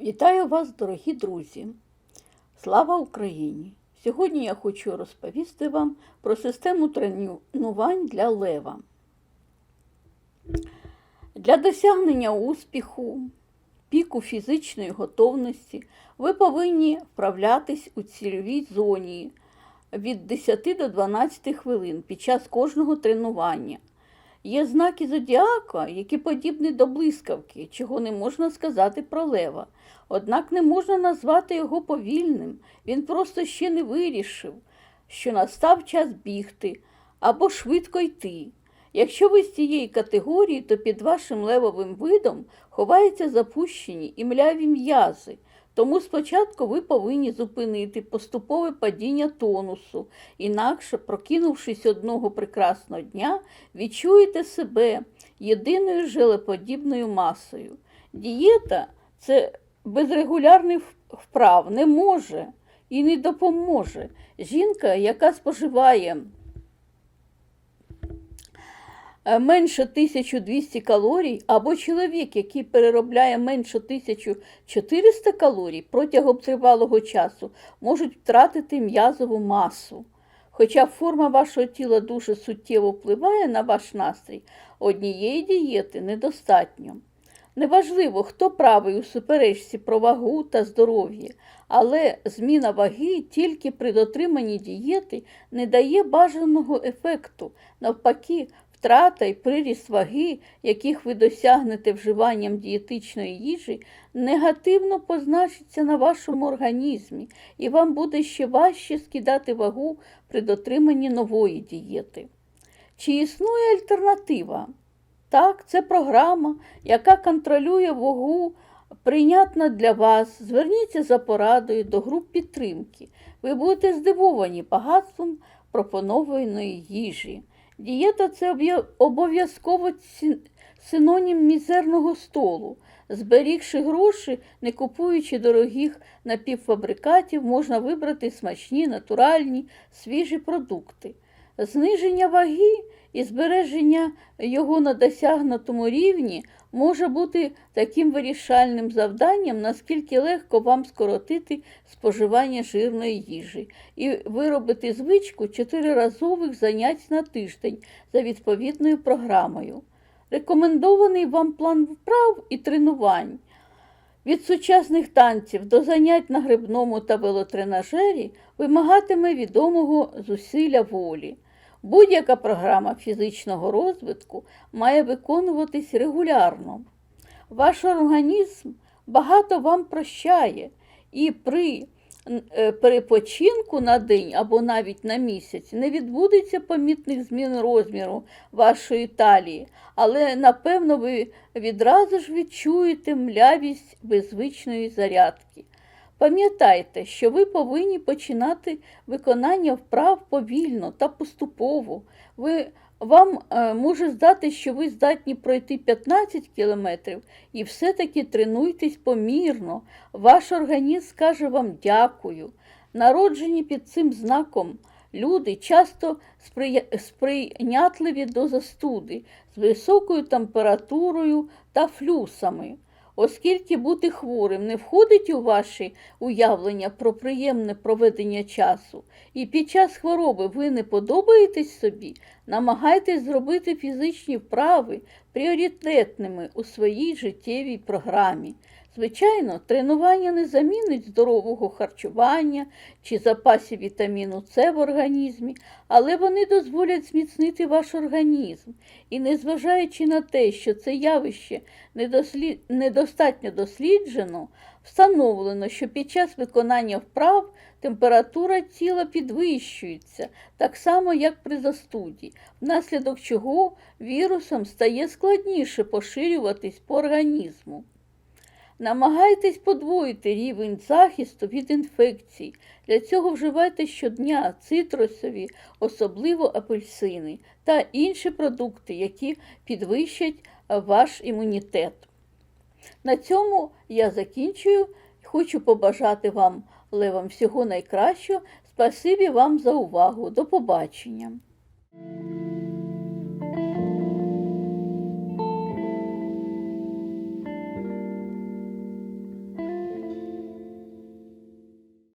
Вітаю вас, дорогі друзі! Слава Україні! Сьогодні я хочу розповісти вам про систему тренувань для лева. Для досягнення успіху, піку фізичної готовності ви повинні вправлятись у цільовій зоні від 10 до 12 хвилин під час кожного тренування. Є знаки зодіака, які подібні до блискавки, чого не можна сказати про лева. Однак не можна назвати його повільним. Він просто ще не вирішив, що настав час бігти або швидко йти. Якщо ви з цієї категорії, то під вашим левовим видом ховаються запущені і мляві м'язи. Тому спочатку ви повинні зупинити поступове падіння тонусу, інакше, прокинувшись одного прекрасного дня, відчуєте себе єдиною желеподібною масою. Дієта це без регулярних вправ не може і не допоможе. Жінка, яка споживає менше 1200 калорій, або чоловік, який переробляє менше 1400 калорій протягом тривалого часу, можуть втратити м'язову масу. Хоча форма вашого тіла дуже суттєво впливає на ваш настрій, однієї дієти недостатньо. Неважливо, хто правий у суперечці про вагу та здоров'я, але зміна ваги тільки при дотриманні дієти не дає бажаного ефекту. Навпаки, втрата і приріст ваги, яких ви досягнете вживанням дієтичної їжі, негативно позначиться на вашому організмі, і вам буде ще важче скидати вагу при дотриманні нової дієти. Чи існує альтернатива? Так, це програма, яка контролює вагу, прийнятна для вас. Зверніться за порадою до груп підтримки. Ви будете здивовані багатством пропонованої їжі. Дієта це обов'язково синонім мізерного столу. Зберігши гроші, не купуючи дорогих напівфабрикатів, можна вибрати смачні, натуральні, свіжі продукти. Зниження ваги і збереження його на досягнутому рівні може бути таким вирішальним завданням, наскільки легко вам скоротити споживання жирної їжі і виробити звичку чотириразових занять на тиждень за відповідною програмою. Рекомендований вам план вправ і тренувань. Від сучасних танців до занять на грибному та велотренажері вимагатиме відомого зусилля волі. Будь-яка програма фізичного розвитку має виконуватись регулярно. Ваш організм багато вам прощає, і при перепочинку на день або навіть на місяць не відбудеться помітних змін розміру вашої талії, але напевно ви відразу ж відчуєте млявість беззвичної зарядки. Пам'ятайте, що ви повинні починати виконання вправ повільно та поступово. Ви, Вам е, може здати, що ви здатні пройти 15 кілометрів і все-таки тренуйтесь помірно. Ваш організм скаже вам дякую. Народжені під цим знаком люди часто сприйнятливі до застуди з високою температурою та флюсами. Оскільки бути хворим не входить у ваші уявлення про приємне проведення часу, і під час хвороби ви не подобаєтесь собі, намагайтесь зробити фізичні вправи пріоритетними у своїй життєвій програмі. Звичайно, тренування не замінить здорового харчування чи запасів вітаміну С в організмі, але вони дозволять зміцнити ваш організм. І незважаючи на те, що це явище недослід... недостатньо досліджено, встановлено, що під час виконання вправ температура тіла підвищується, так само, як при застуді, внаслідок чого вірусам стає складніше поширюватись по організму. Намагайтесь подвоїти рівень захисту від інфекцій. Для цього вживайте щодня цитрусові, особливо апельсини та інші продукти, які підвищать ваш імунітет. На цьому я закінчую. Хочу побажати вам левам всього найкращого. Спасибі вам за увагу. До побачення!